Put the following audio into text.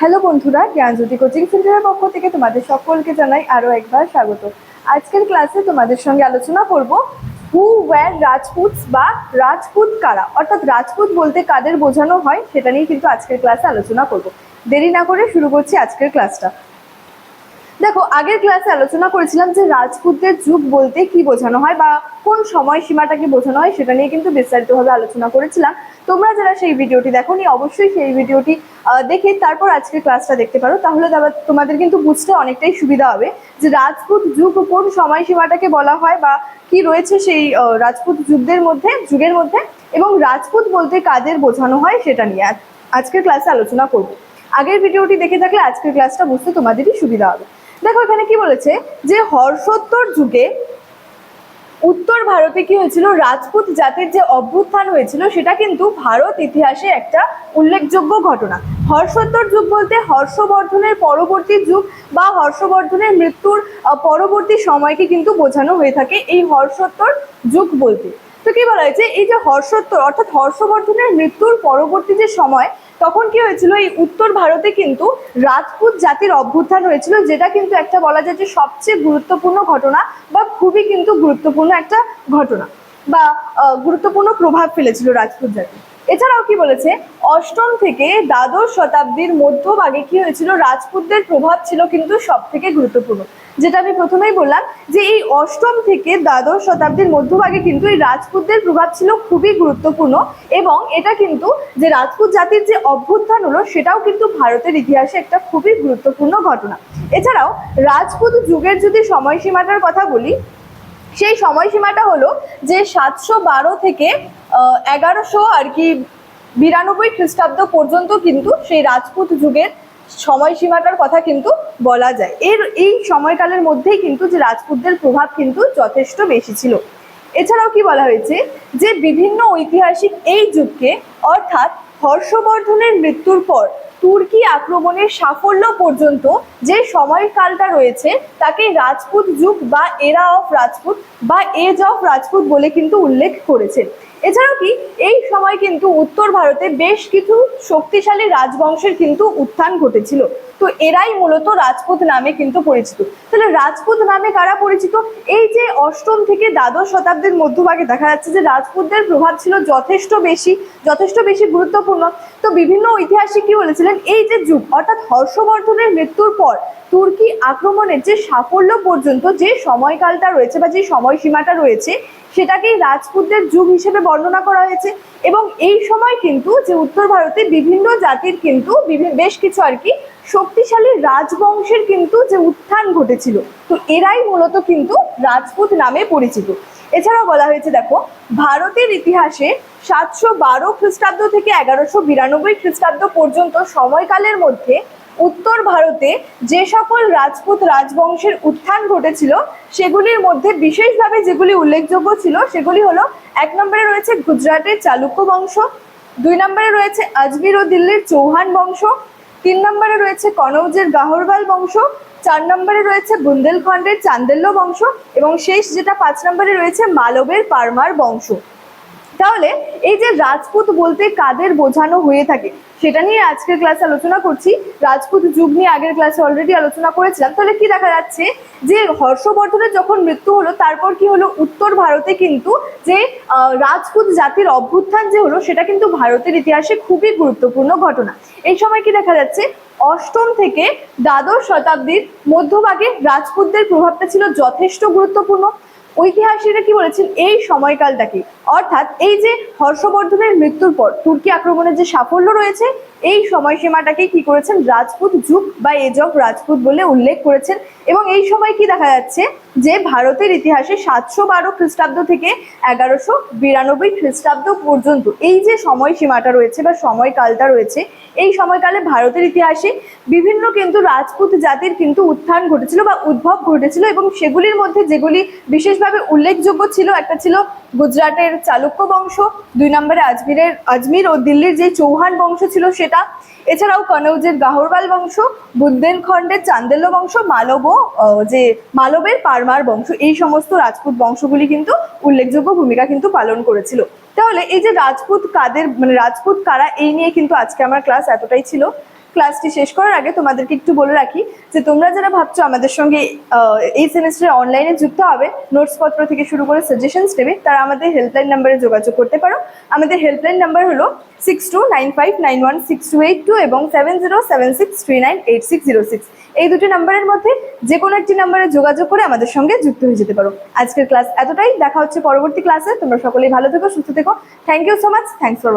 Hello বন্ধুরা, জ্ঞানজ্যোতি coaching সেন্টারের পক্ষ থেকে তোমাদের সকলকে জানাই আরও একবার স্বাগত। আজকের ক্লাসে তোমাদের সঙ্গে আলোচনা করব হু ওয়্যার রাজপুত বা রাজপুত কারা? অর্থাৎ রাজপুত বলতে কাদের বোঝানো হয়, সেটা নিয়ে কিন্তু আজকের ক্লাসে আলোচনা করব। দেরি না করে শুরু করছি আজকের ক্লাসটা। দেখো, আগের ক্লাসে আলোচনা করেছিলাম যে রাজপুতদের যুগ বলতে কি বোঝানো হয় বা কোন সময়সীমাটাকে বোঝানো হয় সেটা নিয়ে কিন্তু বিস্তারিতভাবে আলোচনা করেছিলাম। তোমরা যারা সেই ভিডিওটি দেখো নি অবশ্যই সেই ভিডিওটি দেখে তারপর আজকের ক্লাসটা দেখতে পারো। তাহলে তোমাদের কিন্তু বুঝতে অনেকটাই সুবিধা হবে যে রাজপুত যুগ কোন সময়সীমাটাকে বলা হয় বা কি রয়েছে সেই রাজপুত যুগদের মধ্যে, যুগের মধ্যে এবং রাজপুত বলতে কাদের বোঝানো হয় সেটা নিয়ে আজ- আজকের ক্লাসে আলোচনা করব। আগের ভিডিওটি দেখে থাকলে আজকের ক্লাসটা বুঝতে তোমাদেরই সুবিধা হবে। দেখো, এখানে কি বলেছে? যে হর্ষোত্তর যুগে উত্তর ভারতে কি হয়েছিল? রাজপুত জাতির যে অভ্যুত্থান হয়েছিল, সেটা কিন্তু ভারত ইতিহাসে একটা উল্লেখযোগ্য ঘটনা। হর্ষোত্তর যুগ বলতে হর্ষবর্ধনের পরবর্তী যুগ বা হর্ষবর্ধনের মৃত্যুর পরবর্তী সময়কে কিন্তু বোঝানো হয়ে থাকে এই হর্ষোত্তর যুগ বলতে। তো কি বলা হয়েছে? এই যে হর্ষোত্তর, অর্থাৎ হর্ষবর্ধনের মৃত্যুর পরবর্তী যে সময়, তখন কি হয়েছিল? এই উত্তর ভারতে কিন্তু রাজপুত জাতির অভ্যুত্থান হয়েছিল, যেটা কিন্তু একটা বলা যায় যে সবচেয়ে গুরুত্বপূর্ণ ঘটনা বা খুবই কিন্তু গুরুত্বপূর্ণ একটা ঘটনা বা গুরুত্বপূর্ণ প্রভাব ফেলেছিল রাজপুত জাতি এছাড়াও কি বলেছে? অষ্টম থেকে দ্বাদশ শতাব্দীর মধ্যভাগে কি হয়েছিল? রাজপুতদের প্রভাব ছিল কিন্তু সব থেকে গুরুত্বপূর্ণ। যেটা আমি প্রথমেই বললাম যে এই অষ্টম থেকে দ্বাদশ শতাব্দীর মধ্যভাগে কিন্তু এই রাজপুতদের প্রভাব ছিল খুবই গুরুত্বপূর্ণ এবং এটা কিন্তু যে রাজপুত জাতির যে অভ্যুত্থান হলো, সেটাও কিন্তু ভারতের ইতিহাসে একটা খুবই গুরুত্বপূর্ণ ঘটনা। এছাড়াও রাজপুত যুগের যদি সময়সীমাটার কথা বলি সেই সময়সীমাটা হলো যে সাতশো বারো থেকে এগারোশো আর কি বিরানব্বই খ্রিস্টাব্দ পর্যন্ত কিন্তু সেই রাজপুত যুগের সময়সীমাটার কথা কিন্তু বলা যায়। এর এই সময়কালের মধ্যেই কিন্তু যে রাজপুতদের প্রভাব কিন্তু যথেষ্ট বেশি ছিল। এছাড়াও কি বলা হয়েছে যে বিভিন্ন ঐতিহাসিক এই যুগকে, অর্থাৎ হর্ষবর্ধনের মৃত্যুর পর তুর্কি আক্রমণের সাফল্য পর্যন্ত যে সময়কালটা রয়েছে, তাকে রাজপুত যুগ বা এরা অফ রাজপুত বা এজ অফ রাজপুত বলে কিন্তু উল্লেখ করেছে এছাড়াও কি, এই সময় কিন্তু উত্তর ভারতে বেশ কিছু শক্তিশালী রাজবংশের কিন্তু উত্থান ঘটেছিল। তো এরাই মূলত রাজপুত নামে কিন্তু পরিচিত। তাহলে রাজপুত নামে কারা পরিচিত? এই যে অষ্টম থেকে দ্বাদশ শতাব্দীর মধ্যভাগে দেখা যাচ্ছে যে রাজপুতদের প্রভাব ছিল যথেষ্ট বেশি যথেষ্ট বেশি গুরুত্বপূর্ণ। তো বিভিন্ন ঐতিহাসিক কি বলেছিলেন? এই যে যুগ, অর্থাৎ হর্ষবর্ধনের মৃত্যুর পর তুর্কি আক্রমণের যে সাফল্য পর্যন্ত যে সময়কালটা রয়েছে বা যে সময়সীমাটা রয়েছে, সেটাকেই রাজপুতদের যুগ হিসেবে বর্ণনা করা হয়েছে। এবং এই সময় কিন্তু যে উত্তর ভারতে বিভিন্ন জাতির কিন্তু বেশ কিছু আর কি শক্তিশালী রাজবংশের কিন্তু যে উত্থান ঘটেছিল, তো এরাই মূলত কিন্তু রাজপুত নামে পরিচিত। এছাড়াও বলা হয়েছে, দেখো, ভারতের ইতিহাসে সাতশো বারো খ্রিস্টাব্দ থেকে এগারোশো বিরানব্বই খ্রিস্টাব্দ পর্যন্ত সময়কালের মধ্যে উত্তর ভারতে যে সকল রাজপুত রাজবংশের উত্থান ঘটেছিল, সেগুলির মধ্যে বিশেষভাবে যেগুলি উল্লেখযোগ্য ছিল, সেগুলি হলো, এক নম্বরে রয়েছে গুজরাটের চালুক্য বংশ, দুই নম্বরে রয়েছে আজমির ও দিল্লির চৌহান বংশ তিন নম্বরে রয়েছে কনৌজের গাহরবাল বংশ, চার নম্বরে রয়েছে বুন্দেলখণ্ডের চান্দেল্য বংশ এবং শেষ যেটা পাঁচ নম্বরে রয়েছে মালবের পারমার বংশ। তাহলে এই যে রাজপুত বলতে কাদের বোঝানো হয়ে থাকে? সেটা নিয়ে আজকের ক্লাসে আলোচনা করছি। রাজপুত যুগ নিয়ে আগের ক্লাসে অলরেডি আলোচনা করেছিলাম। তাহলে কি দেখা যাচ্ছে যে হর্ষবর্ধনের যখন মৃত্যু হলো, তারপর কি হলো? উত্তর ভারতে কিন্তু যে রাজপুত জাতির অভ্যুত্থান যে হলো, সেটা কিন্তু ভারতের ইতিহাসে খুবই গুরুত্বপূর্ণ ঘটনা। এই সময় কি দেখা যাচ্ছে? অষ্টম থেকে দ্বাদশ শতাব্দীর মধ্যভাগে রাজপুতদের প্রভাবটা ছিল যথেষ্ট গুরুত্বপূর্ণ। ঐতিহাসিকরা কি বলেছেন? এই সময়কালটাকে অর্থাৎ এই যে হর্ষবর্ধনের মৃত্যুর পর তুর্কি আক্রমণের যে সাফল্য রয়েছে, এই সময়সীমাটাকে কি করেছেন? রাজপুত যুগ বা এজ অফ রাজপুত বলে উল্লেখ করেছেন। এবং এই সময় কি দেখা যাচ্ছে? যে ভারতের ইতিহাসে সাতশো বারো খ্রিস্টাব্দ থেকে এগারোশো বিরানব্বই খ্রিস্টাব্দ পর্যন্ত এই যে সময়সীমাটা রয়েছে বা সময়কালটা রয়েছে, এই সময়কালে ভারতের ইতিহাসে বিভিন্ন কিন্তু রাজপুত জাতির কিন্তু উত্থান ঘটেছিল বা উদ্ভব ঘটেছিল এবং সেগুলির মধ্যে যেগুলি বিশেষভাবে উল্লেখযোগ্য ছিল, একটা ছিল গুজরাটের চালুক্য বংশ, দুই নম্বরে আজমিরের, আজমির ও দিল্লির যে চৌহান বংশ ছিল সেটা। এছাড়াও কনৌজের গাহরবাল বংশ বুন্দেলখণ্ডের চান্দেল্য বংশ, মালব যে মালবের পারমার বংশ, এই সমস্ত রাজপুত বংশগুলি কিন্তু উল্লেখযোগ্য ভূমিকা কিন্তু পালন করেছিল। তাহলে এই যে রাজপুত কাদের মানে রাজপুত কারা, এই নিয়ে কিন্তু আজকে আমার ক্লাস এতটাই ছিল। ক্লাসটি শেষ করার আগে তোমাদেরকে একটু বলে রাখি যে তোমরা যারা ভাবছ আমাদের সঙ্গে এই সেমিস্টারে অনলাইনে যুক্ত হবে নোটস পত্র থেকে শুরু করে সাজেশনস নেবে, তারা আমাদের হেল্পলাইন নাম্বারে যোগাযোগ করতে পারো। আমাদের হেল্পলাইন নাম্বার হলো six two nine five nine one six two eight two এবং seven zero seven six three nine eight six zero six এই দুটি নাম্বারের মধ্যে যে কোনো একটি নাম্বারে যোগাযোগ করে আমাদের সঙ্গে যুক্ত হয়ে যেতে পারো। আজকের ক্লাস এতটাই। দেখা হচ্ছে পরবর্তী ক্লাসে তোমরা সকলেই ভালো থেকো, সুস্থ থেকো। Thank you so much thanks for